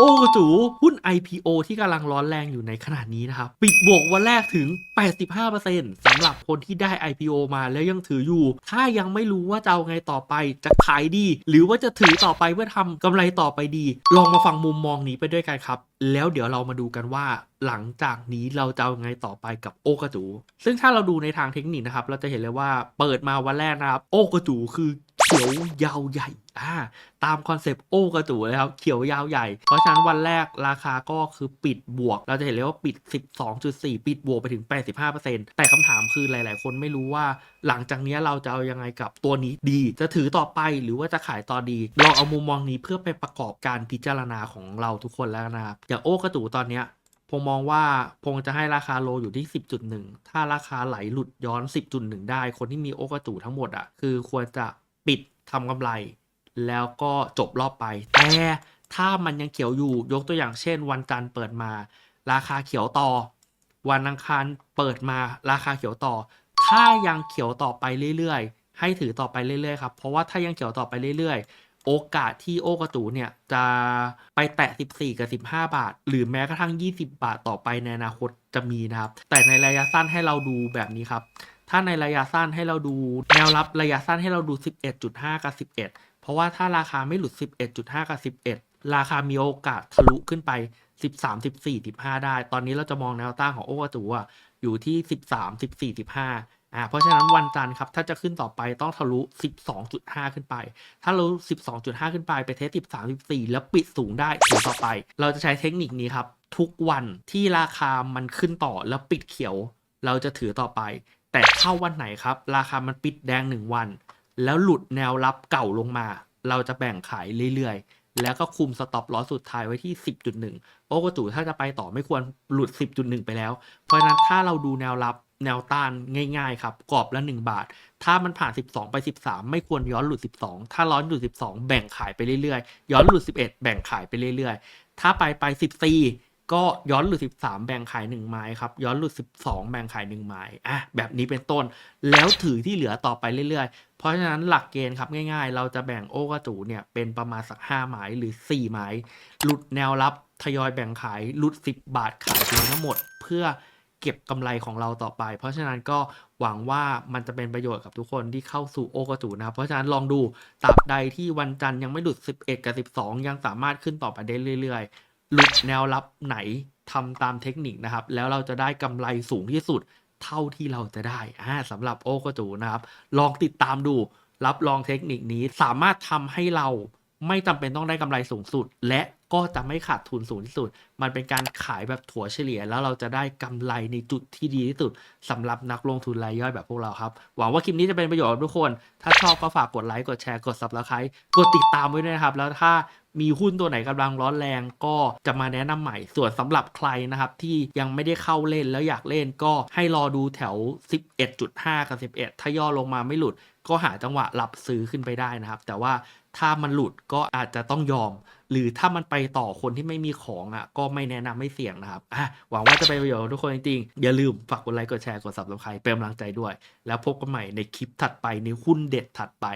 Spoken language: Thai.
โอ้จูหุ้น IPO ที่กำลังร้อนแรงอยู่ในขณะนี้นะครับ ปิดบวกวันแรกถึง 85%สำหรับคนที่ได้ IPO มาแล้วยังถืออยู่ ถ้ายังไม่รู้ว่าจะเอาไงต่อไปจะขายดี หรือว่าจะถือต่อไปเพื่อทำกำไรต่อไปดี ลองมาฟังมุมมองนี้ไปด้วยกันครับ แล้วเดี๋ยวเรามาดูกันว่าหลังจากนี้เราจะเอาไงต่อไปกับโอกระจู ซึ่งถ้าเราดูในทางเทคนิคนะครับ เราจะเห็นเลยว่าเปิดมาวันแรกนะครับ โอกระจูคือ ขียวยาวใหญ่อ่าตามคอนเซปต์โอกระจูเลยครับ เขียวยาวใหญ่ เพราะฉะนั้นวันแรกราคาก็คือปิดบวก เราจะเห็นเลยว่าปิด 12.4 ปิดบวกไปถึง 85%แต่คำถามคือหลาย ๆ คนไม่รู้ว่าหลังจากนี้เราจะเอายังไงกับตัวนี้ดี จะถือต่อไปหรือว่าจะขายต่อดีลองเอามุมมองนี้เพื่อไปประกอบการพิจารณาของเราทุกคนแล้วนะครับอย่างโอกระจูตอนเนี้ยผมมองว่าพงจะให้ราคาโลอยู่ที่ 10.1 ถ้าราคาไหลหลุดย้อน 10.1 ได้ คนที่มีโอกระจูทั้งหมดอะ่ะ คือควรจะ ปิดทำกำไร แล้วก็จบรอบไป แต่ถ้ามันยังเขียวอยู่ยกตัวอย่างเช่น วันจันทร์เปิดมา ราคาเขียวต่อ วันอังคารเปิดมาราคาเขียวต่อ ถ้ายังเขียวต่อไปเรื่อยๆ ให้ถือต่อไปเรื่อยๆครับเพราะว่าถ้ายังเขียวต่อไปเรื่อยๆ โอกาสที่โอกระตูเนี่ยจะไปแตะ 14 กับ 15 บาท หรือแม้กระทั่ง 20 บาทต่อไปในอนาคตจะมีนะครับ แต่ในระยะสั้นให้เราดูแบบนี้ครับ ถ้าในระยะสั้นให้เราดูแนวรับระยะสั้นให้เราดู 11.5 กับ 11 เพราะว่าถ้าราคาไม่หลุด 11.5 กับ 11 ราคามีโอกาสทะลุขึ้นไป 13 14 15 ได้ ตอนนี้เราจะมองแนวต้านของโอกระตูอะอยู่ที่ 13 14 15อ่าเพราะฉะนั้นวันจันทร์ครับถ้าจะขึ้นต่อไปต้องทะลุ 12.5 ขึ้นไป ถ้าเรา 12.5 ขึ้นไปไปเทส 13 14 แล้วปิดสูงได้ถือต่อไป เราจะใช้เทคนิคนี้ครับ ทุกวันที่ราคามันขึ้นต่อแล้วปิดเขียว เราจะถือต่อไป แต่ถ้าวันไหนครับ ราคามันปิดแดง 1 วัน แล้วหลุดแนวรับเก่าลงมา เราจะแบ่งขายเรื่อยๆ แล้วก็คุมสต็อปลอสสุดท้ายไว้ที่ 10.1 โอกระจูถ้าจะไปต่อไม่ควรหลุด 10.1 ไปแล้ว เพราะฉะนั้นถ้าเราดูแนวรับแนวต้านง่ายๆครับกรอบละ 1 บาท ถ้ามันผ่าน 12 ไป 13 ไม่ควรย้อนหลุด 12 ถ้าร้อนหลุด 12 แบ่งขายไปเรื่อยๆ ย้อนหลุด 11 แบ่งขายไปเรื่อยๆ ถ้าไปไป 14 ก็ย้อนหลุด 13 แบ่งขาย 1 ไม้ครับ ย้อนหลุด 12 แบ่งขาย 1 ไม้อะแบบนี้เป็นต้น แล้วถือที่เหลือต่อไปเรื่อยๆ เพราะฉะนั้นหลักเกณฑ์ครับง่ายๆ เราจะแบ่งโอกระจูเนี่ยเป็นประมาณสัก 5 ไม้หรือ 4 ไม้ หลุดแนวรับทยอยแบ่งขายหลุด 10 บาทขายทิ้งทั้งหมด เพื่อเก็บกำไรของเราต่อไป เพราะฉะนั้นก็หวังว่ามันจะเป็นประโยชน์กับทุกคนที่เข้าสู่โอกระจูนะครับ เพราะฉะนั้นลองดูตราบใดที่วันจันทร์ยังไม่หลุด 11 กับ 12 ยังสามารถขึ้นต่อไปได้เรื่อยๆ หลุดแนวรับไหนทำตามเทคนิคนะครับ แล้วเราจะได้กำไรสูงที่สุดเท่าที่เราจะได้อ่าสำหรับโอกจูนะครับ ลองติดตามดู รับรองเทคนิคนี้สามารถทำให้เราไม่จำเป็นต้องได้กำไรสูงสุด และก็จะไม่ขาดทุนสูงที่สุด มันเป็นการขายแบบถั่วเฉลี่ย แล้วเราจะได้กำไรในจุดที่ดีที่สุดสำหรับนักลงทุนรายย่อยแบบพวกเราครับ หวังว่าคลิปนี้จะเป็นประโยชน์กับทุกคน ถ้าชอบก็ฝากกดไลค์ กดแชร์ กด subscribe กดติดตามไว้ด้วยนะครับ แล้วถ้า มีหุ้นตัวไหนกำลังร้อนแรงก็จะมาแนะนำใหม่ ส่วนสำหรับใครนะครับที่ยังไม่ได้เข้าเล่นแล้วอยากเล่นก็ให้รอดูแถว 11.5 กับ 11 ถ้าย่อลงมาไม่หลุด ก็หาจังหวะรับซื้อขึ้นไปได้นะครับ แต่ว่าถ้ามันหลุดก็อาจจะต้องยอม หรือถ้ามันไปต่อคนที่ไม่มีของอะ ก็ไม่แนะนำไม่เสี่ยงนะครับอะหวังว่าจะเป็นประโยชน์ทุกคนจริงๆ อย่าลืมฝากกดไลค์กดแชร์กด subscribe เป็นกำลังใจด้วย แล้วพบกันใหม่ในคลิปถัดไปในหุ้นเด็ดถัดไป